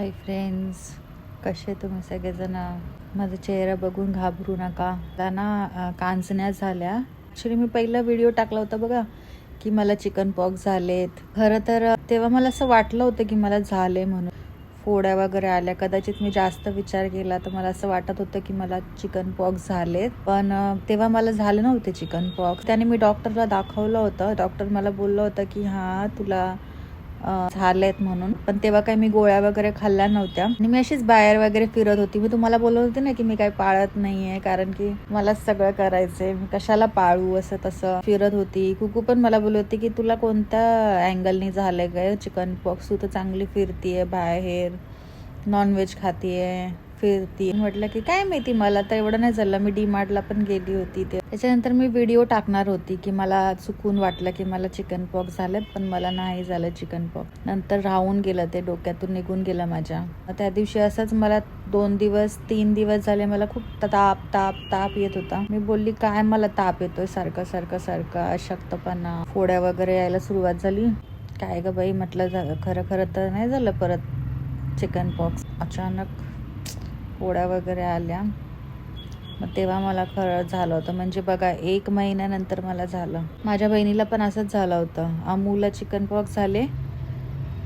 Hi friends कसे तुम्ही सगळेजण? माझा चेहरा बघून घाबरू नका. त्यांना कांचण्या झाल्या. ॲक्च्युली मी पहिला व्हिडिओ टाकला होता बघा की मला चिकन पॉक्स झालेत. खरं तर तेव्हा मला असं वाटलं होतं की मला झाले म्हणून. फोड्या वगैरे आल्या. कदाचित मी जास्त विचार केला तर मला असं वाटत होतं की मला चिकन पॉक्स झालेत. पण तेव्हा मला झालं नव्हते चिकन पॉक्स त्याने मी डॉक्टरला दाखवलं होतं. डॉक्टर मला बोललं होतं की हां तुला झालेत म्हणून. पण तेव्हा काही मी गोळ्या वगैरे खाल्ल्या नव्हत्या. आणि मी अशीच बाहेर वगैरे फिरत होती. मी तुम्हाला बोलत होते ना की मी काही पाळत नाहीये कारण की मला सगळं करायचंय. मी कशाला पाळू असं तसं फिरत होती. कुकू पण मला बोलत होती की तुला कोणत्या अँगलनी झालंय काय चिकन पॉक्स तू तर चांगली फिरतीये बाहेर. नॉनव्हेज खातीये. फिरती. म्हटलं की काय माहिती मला तर एवढं नाही झालं. मी डीमार्टला पण गेली होती ते त्याच्यानंतर मी व्हिडिओ टाकणार होती की मला चुकून वाटलं की मला चिकन पॉक झालेत पण मला नाही झालं चिकन पॉक. नंतर राहून गेलं ते डोक्यातून निघून गेलं माझ्या. त्या दिवशी असंच मला दोन दिवस तीन दिवस झाले मला खूप ताप ताप ताप येत होता. मी बोलली काय मला ताप येतोय? सारखं सारखं सारखं अशक्तपणा. फोड्या वगैरे यायला सुरुवात झाली. काय ग बाई? म्हटलं झालं खरं खरं तर नाही झालं परत चिकन पॉक्स. अचानक पोळ्या वगैरे आल्या. मग तेव्हा मला खरं झालं होतं. म्हणजे बघा एक महिन्यानंतर मला झालं. माझ्या बहिणीला पण असंच झालं होतं. अमूला चिकन पॉक्स झाले.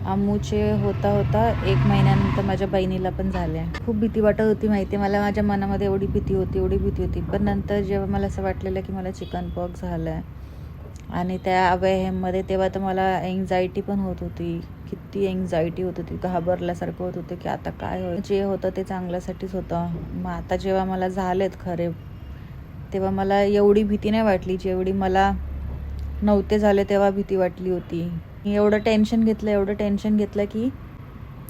अमूचे होता होता एक महिन्यानंतर माझ्या बहिणीला पण झाल्या खूप भीती वाटत होती माहिती मला माझ्या मनामध्ये एवढी भीती होती एवढी भीती होती. पण नंतर जेव्हा मला असं वाटलेलं की मला चिकन पॉक्स झालं आहे आणि त्या अवयहेममध्ये तेव्हा तर मला एन्झायटी पण होत होती. किती एन्झायटी होत होती घाबरल्यासारखं होत होतं की आता काय हो जे होतं ते चांगल्यासाठीच होतं. मग आता जेव्हा मला झालेत खरे तेव्हा मला एवढी भीती नाही वाटली जेवढी मला नव्हते झाले तेव्हा भीती वाटली होती. मी एवढं टेन्शन घेतलं एवढं टेन्शन घेतलं की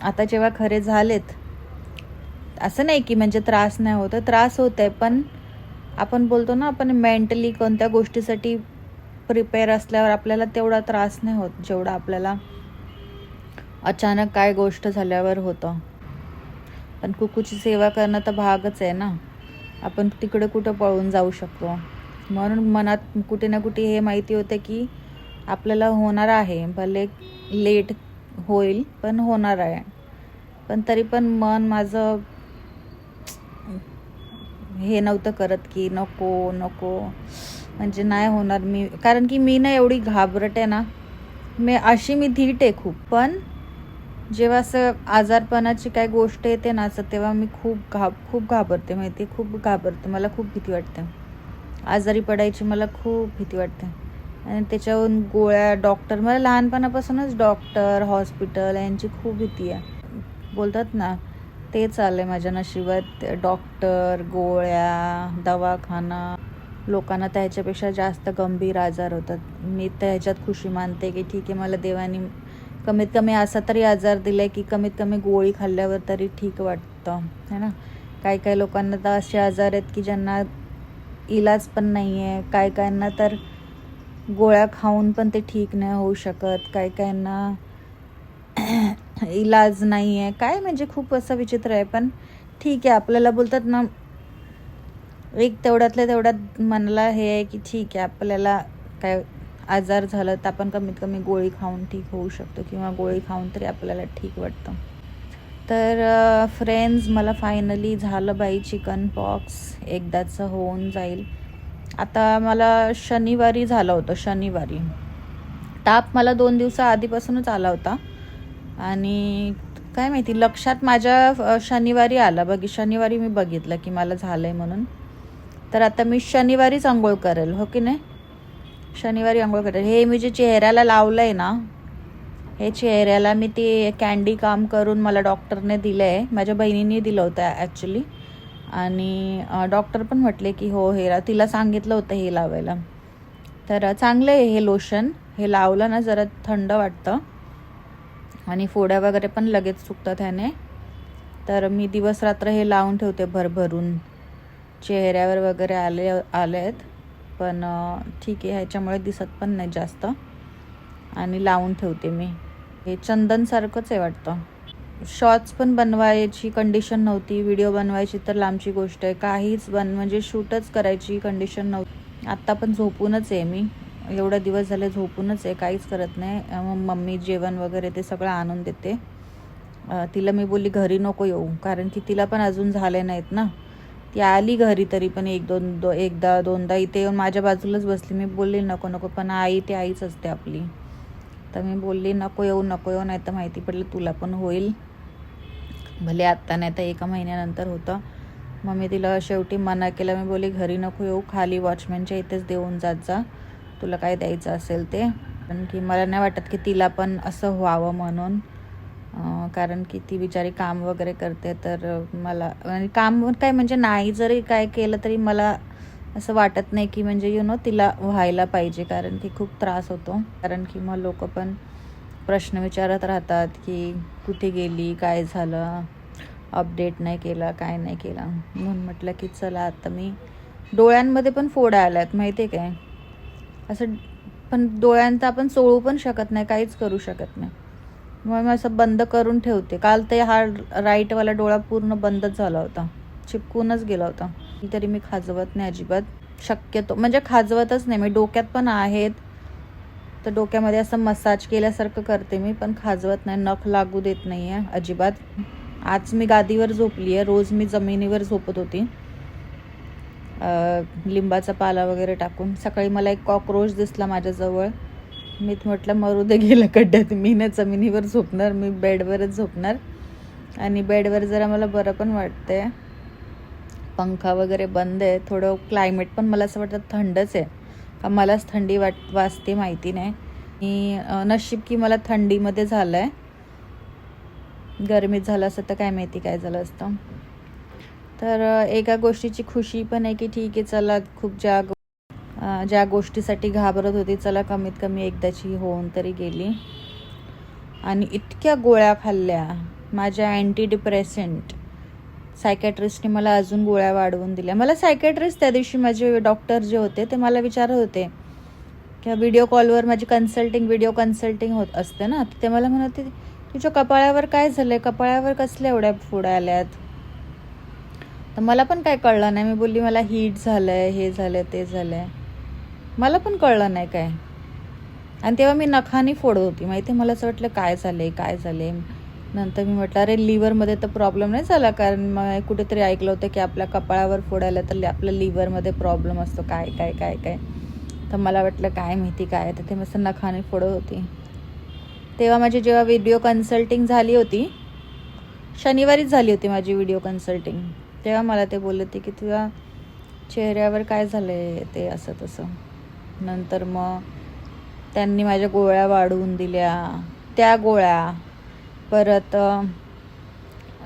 आता जेव्हा खरे झालेत असं नाही की म्हणजे त्रास नाही होत त्रास होत आहे पण आपण बोलतो ना आपण मेंटली कोणत्या गोष्टीसाठी प्रिपेअर असल्यावर आपल्याला तेवढा त्रास नाही होत जेवढा आपल्याला अचानक काय गोष्ट झाल्यावर होतं. पण कुकूची सेवा करणं तर भागच आहे ना. आपण तिकडे कुठं पळून जाऊ शकतो. म्हणून मनात कुठे ना कुठे हे माहिती होतं की आपल्याला होणार आहे. भले लेट होईल पण होणार आहे. पण तरी पण मन माझं हे नव्हतं करत की नको नको. म्हणजे नाही होणार मी. कारण की मी ना एवढी घाबरट आहे ना. मी अशी मी धीट आहे खूप. पण जेव्हा असं आजारपणाची काय गोष्ट येते ना असं तेव्हा मी खूप घाब खूप घाबरते माहिती खूप घाबरते. मला खूप भीती वाटते. आजारी पडायची मला खूप भीती वाटते. आणि त्याच्यावरून गोळ्या डॉक्टर मला लहानपणापासूनच डॉक्टर हॉस्पिटल यांची खूप भीती आहे. बोलतात ना ते आहे माझ्या नशिबात. डॉक्टर गोळ्या दवाखाना लोकांना त्याच्यापेक्षा जास्त गंभीर आजार होतात. मी तर ह्याच्यात खुशी मानते की ठीक आहे मला देवानी कमीत कमी असा तरी आजार दिलाय की कमीत कमी गोळी खाल्ल्यावर तरी ठीक वाटतं है ना? काही काही लोकांना तर असे आजार आहेत की ज्यांना इलाज पण नाही आहे काय काहींना तर गोळ्या खाऊन पण ते ठीक नाही होऊ शकत काही काहींना इलाज नाही आहे काय म्हणजे खूप असं विचित्र आहे पण ठीक आहे आपल्याला बोलतात ना एक तेवढ्यातल्या तेवढ्यात मनाला हे आहे की ठीक आहे आपल्याला काय आजार झालं तर आपण कमीत कमी गोळी खाऊन ठीक होऊ शकतो किंवा गोळी खाऊन तरी आपल्याला ठीक वाटतं. तर फ्रेंड्स मला फायनली झालं बाई चिकन पॉक्स एकदाचं होऊन जाईल. आता मला शनिवारी झालं होतं शनिवारी. ताप मला दोन दिवसा आधीपासूनच आला होता. आणि काय माहिती लक्षात माझ्या शनिवारी आला. बघी शनिवारी मी बघितलं की मला झालं आहे म्हणून. तर आता मी शनिवारीच आंघोळ करेल हो की नाही? शनिवारी आंघोळ करेल हे मी जे चेहऱ्याला लावलं आहे ना हे चेहऱ्याला मी ते कॅन्डी काम करून मला डॉक्टरने दिलं आहे माझ्या बहिणीने दिलं होतं ॲक्च्युली आणि डॉक्टर पण म्हटले की हो हे तिला सांगितलं होतं हे लावायला. तर चांगलं आहे हे लोशन हे लावलं ना जरा थंड वाटतं. आणि फोड्या वगैरे पण लगेच सुकतात ह्याने. तर मी दिवस रात्र हे लावून ठेवते भरभरून. चेहऱ्यावर वगैरे आले आले आहेत पण ठीक आहे ह्याच्यामुळे दिसत पण नाही जास्त. आणि लावून ठेवते मी. हे चंदनसारखंच आहे वाटतं. शॉर्ट्स पण बनवायची कंडिशन नव्हती. व्हिडिओ बनवायची तर लांबची गोष्ट आहे. काहीच बन म्हणजे शूटच करायची कंडिशन नव्हती. आत्ता पण झोपूनच आहे मी. एवढा दिवस झाले झोपूनच आहे. काहीच करत नाही. मग मम्मी जेवण वगैरे ते सगळं आणून देते. तिला मी बोलली घरी नको येऊ. कारण की तिला पण अजून झाले नाहीत ना. ती आली घरी तरी पण एक दोन दो एकदा दोनदा इथे येऊन माझ्या बाजूलाच बसली. मी बोलली नको नको पण आई ती आईच असते आपली. तर मी बोलली नको येऊ नको येऊ नाही तर माहिती पडलं तुला पण होईल. भले आत्ता नाही तर एका महिन्यानंतर होतं. मग मी तिला शेवटी मना केलं. मी बोलली घरी नको येऊ खाली वॉचमॅनच्या इथेच देऊन जात जा. तुला काय द्यायचं असेल ते. कारण की मला नाही वाटत की तिला पण असं व्हावं म्हणून. कारण की ती बिचारी काम वगैरे करते तर मला आणि काम काय म्हणजे नाही जरी काय केलं तरी मला असं वाटत नाही की म्हणजे यु नो तिला व्हायला पाहिजे कारण की खूप त्रास होतो. कारण की मग लोक पण प्रश्न विचारत राहतात की कुठे गेली काय झालं अपडेट नाही केला काय नाही केला. म्हणून म्हटलं की चला आता मी डोळ्यांमध्ये पण फोड आल्यात माहिती आहे काय? असं पण डोळ्यांचं आपण चोळू पण शकत नाही काहीच करू शकत नाही. मग मी असं बंद करून ठेवते. काल ते हा राईटवाला डोळा पूर्ण बंदच झाला होता. चिपकूनच गेला होता. तरी मी खाजवत नाही अजिबात. शक्यतो म्हणजे खाजवतच नाही. मी डोक्यात पण आहेत. तर डोक्यामध्ये असं मसाज केल्यासारखं करते मी पण खाजवत नाही. नख लागू देत नाही आहे अजिबात. आज मी गादीवर झोपली आहे रोज मी जमिनीवर झोपत होती. लिंबाचा पाला वगैरे टाकून. सकाळी मला एक कॉक्रोच दिसला माझ्याजवळ. मी म्हटलं मरू दे गेलं खड्ड्यात. मी ना जमिनीवर झोपणार मी बेडवरच झोपणार. आणि बेडवर जरा मला बरं पण वाटतंय. पंखा वगैरे बंद आहे. थोडं क्लायमेट पण मला असं वाटतं थंडच आहे. का मलाच थंडी वाट वाजते माहिती नाही. मी नशीब की मला थंडीमध्ये झालं आहे गरमीत झालं असं तर काय माहिती काय झालं असतं. तर एका गोष्टीची खुशी पण आहे की ठीक आहे चला खूप जाग ज्या गोष्टीसाठी घाबरत होती चला कमीत कमी एकदाची होऊन तरी गेली. आणि इतक्या गोळ्या खाल्ल्या. माझ्या अँटी डिप्रेसंट सायकॅट्रिस्टने मला अजून गोळ्या वाढवून दिल्या. मला सायकॅट्रिस्ट त्या दिवशी माझे डॉक्टर जे होते ते मला विचारत होते. की व्हिडिओ कॉलवर माझी कन्सल्टिंग व्हिडिओ कन्सल्टिंग होत असते ना ते मला म्हणत होते तुझ्या कपाळावर काय झालंय? कपाळावर कसल्या एवढ्या फोड्या आल्यात? तर मला पण काय कळलं नाही. मी बोलली मला हीट झालंय हे झालं ते झालंय. मला पण कळलं नाही काय. आणि तेव्हा मी नखानी फोडत होती. माहिती आहे? मला असं वाटलं काय झालंय काय झालंय? नंतर मी म्हटलं अरे लिव्हरमध्ये तर प्रॉब्लेम नाही झाला कारण मग कुठेतरी ऐकलं होतं की आपल्या कपाळावर फोडायला तर आपल्या लिव्हरमध्ये प्रॉब्लेम असतो काय काय काय काय. तर मला वाटलं काय माहिती काय? तर ते मस्त नखाने फोडत होती. तेव्हा माझी जेव्हा व्हिडिओ कन्सल्टिंग झाली होती शनिवारीच झाली होती माझी व्हिडिओ कन्सल्टिंग तेव्हा मला ते बोलत होते की तुझ्या चेहऱ्यावर काय झालं आहे ते असं तसं. नंतर मग त्यांनी माझ्या गोळ्या वाढवून दिल्या. त्या गोळ्या परत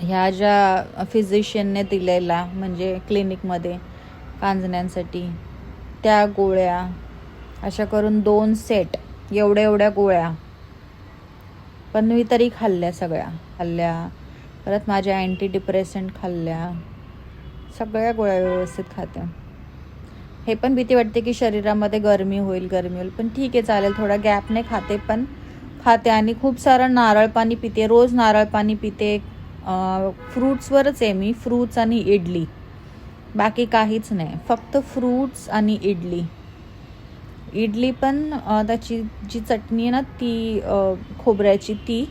ह्या ज्या फिजिशियनने दिलेल्या म्हणजे क्लिनिकमध्ये कांजण्यांसाठी त्या गोळ्या अशा करून दोन सेट एवढ्या एवढ्या गोळ्या पण मी तरी खाल्ल्या सगळ्या. खाल्ल्या परत माझ्या अँटी डिप्रेसंट खाल्ल्या सगळ्या गोळ्या व्यवस्थित खाते. हे पण भीती वाटते की शरीरामध्ये गरमी होईल गरमी होईल. पण ठीक आहे चालेल. थोडा गॅपने खाते पण. खाते आणि खूप सारं नारळ पाणी पिते. रोज नारळ पाणी पिते. फ्रूट्सवरच आहे मी. फ्रूट्स आणि इडली. बाकी काहीच नाही. फक्त फ्रूट्स आणि इडली. इडली पण त्याची जी चटणी आहे ना ती खोबऱ्याची ती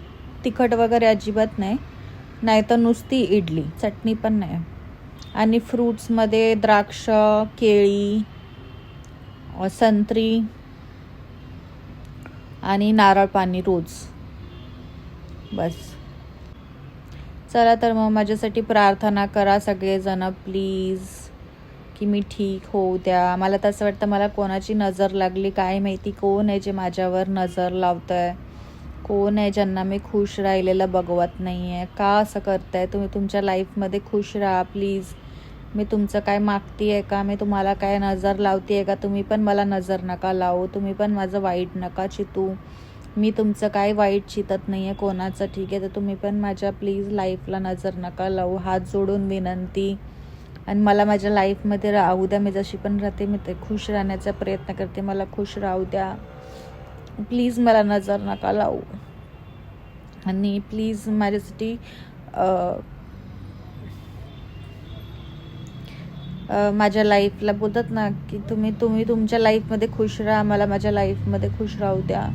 तिखट वगैरे अजिबात नाही. नाही तर नुसती इडली. चटणी पण नाही. आणि फ्रूट्समध्ये द्राक्ष केळी संत्री आणि नारळ पाणी रोज. बस. चला तर मग माझ्यासाठी प्रार्थना करा सगळेजण प्लीज. की मी ठीक होऊ द्या. मला तसं वाटतं मला कोणाची नजर लागली काय माहिती कोण आहे जे माझ्यावर नजर लावतं आहे कोण आहे ज्यांना मी खुश राहिलेलं बघवत नाही आहे का असं करताय? तुम्ही तुमच्या लाईफमध्ये खुश राहा प्लीज मी तुमचं काय मागती आहे का? मी तुम्हाला काय नजर लावते आहे का? तुम्ही पण मला नजर नका लावू. तुम्ही पण माझं वाईट नका चितू. मी तुमचं काय वाईट चितत नाही आहे कोणाचं? ठीक आहे तर तुम्ही पण माझ्या प्लीज लाईफला नजर नका लावू. हात जोडून विनंती. आणि मला माझ्या लाईफमध्ये राहू द्या. मी जशी पण राहते मी ते खुश राहण्याचा प्रयत्न करते. मला खुश राहू द्या. प्लीज मला नजर नका लावू. आणि प्लीज माझ्यासाठी माझ्या लाईफला बोलतात ना की तुम्ही तुम्ही तुमच्या लाईफमध्ये खुश राहा मला माझ्या लाईफमध्ये खुश राहू द्या.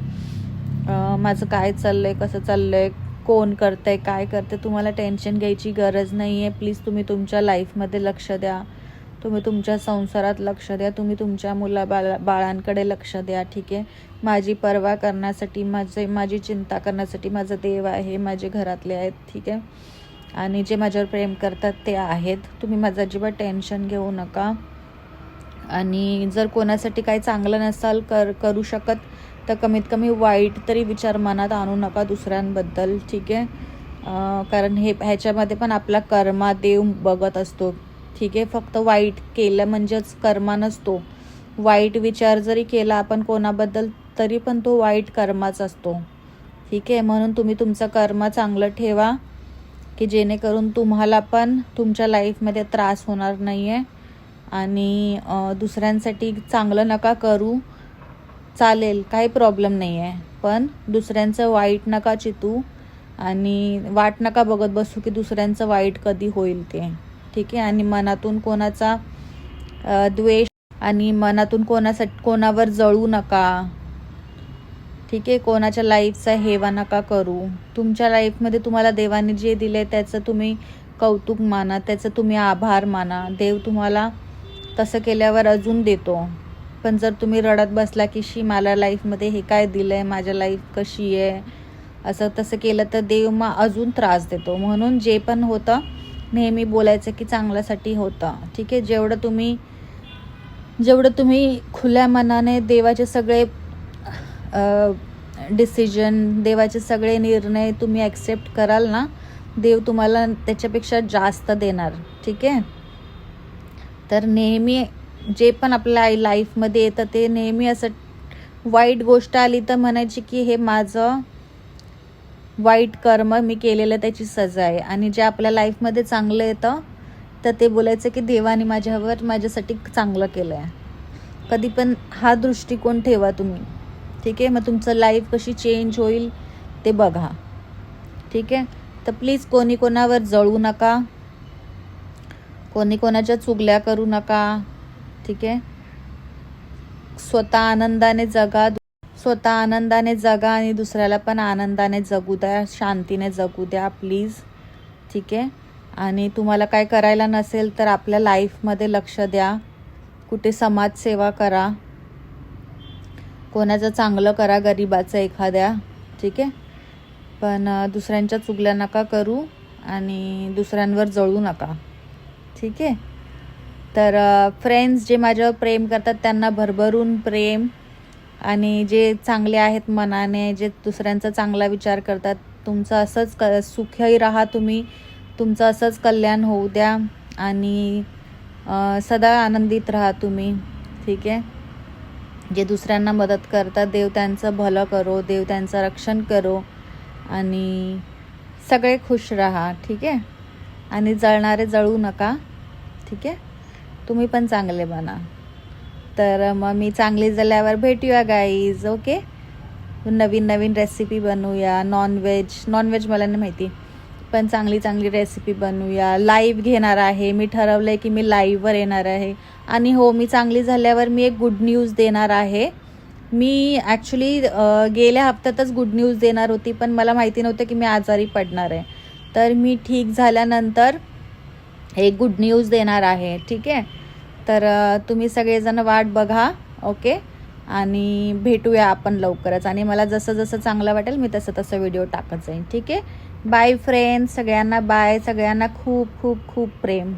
माझं काय चाललंय कसं चाललंय कोण करतंय काय करते तुम्हाला टेन्शन घ्यायची गरज नाही आहे प्लीज तुम्ही तुमच्या लाईफमध्ये लक्ष द्या. तुम्ही तुमच्या संसारात लक्ष द्या. तुम्ही तुमच्या मुला बाळा बाळांकडे लक्ष द्या. ठीक आहे? माझी पर्वा करण्यासाठी माझे माझी चिंता करण्यासाठी माझं देव आहे माझे घरातले आहेत. ठीक आहे? आणि जे माझ्यावर प्रेम करतात ते आहेत. तुम्ही माझं अजिबात टेन्शन घेऊ नका. आणि जर कोणासाठी काही चांगलं नसाल कर करू शकत तर कमीत कमी वाईट तरी विचार मनात आणू नका दुसऱ्यांबद्दल. ठीक आहे? कारण हे ह्याच्यामध्ये पण आपला कर्मा देव बघत असतो. ठीक आहे फक्त वाईट केलं म्हणजेच कर्मा नसतो वाईट विचार जरी केला आपण कोणाबद्दल तरी पण तो वाईट कर्माच असतो. ठीक आहे म्हणून तुम्ही तुमचं कर्म चांगलं ठेवा की जेणेकरून तुम्हाला पण तुमच्या लाईफमध्ये त्रास होणार नाही आहे आणि दुसऱ्यांसाठी चांगलं नका करू. चालेल काही प्रॉब्लेम नाही आहे पण दुसऱ्यांचं वाईट नका चितू. आणि वाट नका बघत बसू की दुसऱ्यांचं वाईट कधी होईल ते. ठीक आहे? आणि मनातून कोणाचा द्वेष आणि मनातून कोणासाठी कोणावर जळू नका. ठीक आहे? कोणाच्या लाईफचा हेवा नका करू. तुमच्या लाईफमध्ये तुम्हाला देवाने जे दिले त्याचं तुम्ही कौतुक माना त्याचं तुम्ही आभार माना. देव तुम्हाला तसं केल्यावर अजून देतो. पण जर तुम्ही रडत बसला की शी मला लाईफमध्ये हे काय दिलं आहे माझ्या लाईफ कशी आहे? असं तसं केलं तर देव मग अजून त्रास देतो. म्हणून जे पण होतं नेहमी बोलायचं की चांगल्यासाठी होतं. ठीक आहे? जेवढं तुम्ही जेवढं तुम्ही खुल्या मनाने देवाचे सगळे डिसिजन देवाचे सगळे निर्णय तुम्ही ॲक्सेप्ट कराल ना देव तुम्हाला त्याच्यापेक्षा जास्त देणार. ठीक आहे? तर नेहमी जे पण आपल्या आई लाईफमध्ये येतं ते नेहमी असं वाईट गोष्ट आली तर म्हणायची की हे माझं वाईट कर्म मी केलेलं त्याची सजा आहे. आणि जे आपल्या लाईफमध्ये चांगलं येतं तर ते बोलायचं की देवाने माझ्यावर माझ्यासाठी चांगलं केलं आहे कधी पण हा दृष्टिकोन ठेवा तुम्ही. ठीक आहे? मग तुमचं लाईफ कशी चेंज होईल ते बघा. ठीक आहे? तर प्लीज कोणी कोणावर जळू नका. कोणी कोणाच्या चुगल्या करू नका. ठीक आहे? स्वतः आनंदाने जगा. स्वतः आनंदाने जगा आणि दुसऱ्याला पण आनंदाने जगू द्या शांतीने जगू द्या प्लीज ठीक आहे? आणि तुम्हाला काय करायला नसेल तर आपल्या लाईफमध्ये लक्ष द्या. कुठे समाजसेवा करा. कोणाचं चांगलं करा गरिबाचं एखाद्या. ठीक आहे? पण दुसऱ्यांच्या चुगल्या नका करू आणि दुसऱ्यांवर जळू नका. ठीक आहे? तर फ्रेंड्स जे माझ्यावर प्रेम करतात त्यांना भरभरून प्रेम आणि जे चांगले आहेत मनाने जे दुसऱ्यांचा चांगला विचार करतात तुमचं असंच क सुखही राहा तुम्ही तुमचं असंच कल्याण होऊ द्या आणि सदा आनंदित राहा तुम्ही ठीक आहे? जे दुसऱ्यांना मदत करतात देव त्यांचं भलं करो देव त्यांचं रक्षण करो आणि सगळे खुश राहा ठीक आहे? आणि जळणारे जळू नका ठीक आहे? तुम्ही पण चांगले बना. तर मग मी चांगली झाल्यावर भेटूया गाईज ओके नवीन नवीन रेसिपी बनवूया. नॉनव्हेज नॉनव्हेज मला नाही माहिती पण चांगली चांगली रेसिपी बनवूया. लाईव्ह घेणार आहे. मी ठरवलं आहे की मी लाईव्हवर येणार आहे. आणि हो मी चांगली झाल्यावर मी एक गुड न्यूज देणार आहे. मी ॲक्च्युली गेल्या हप्त्यातच गुड न्यूज देणार होती पण मला माहिती नव्हतं की मी आजारी पडणार आहे. तर मी ठीक झाल्यानंतर एक गुड न्यूज देणार आहे. ठीक आहे? तर तुम्ही सगळेजण वाट बघा ओके? आणि भेटूया आपण लवकरच. आणि मला जसं जसं चांगलं वाटेल मी तसं तसं व्हिडिओ टाकत जाईन. ठीक आहे? बाय फ्रेंड्स सगळ्यांना बाय सगळ्यांना खूप खूप खूप प्रेम.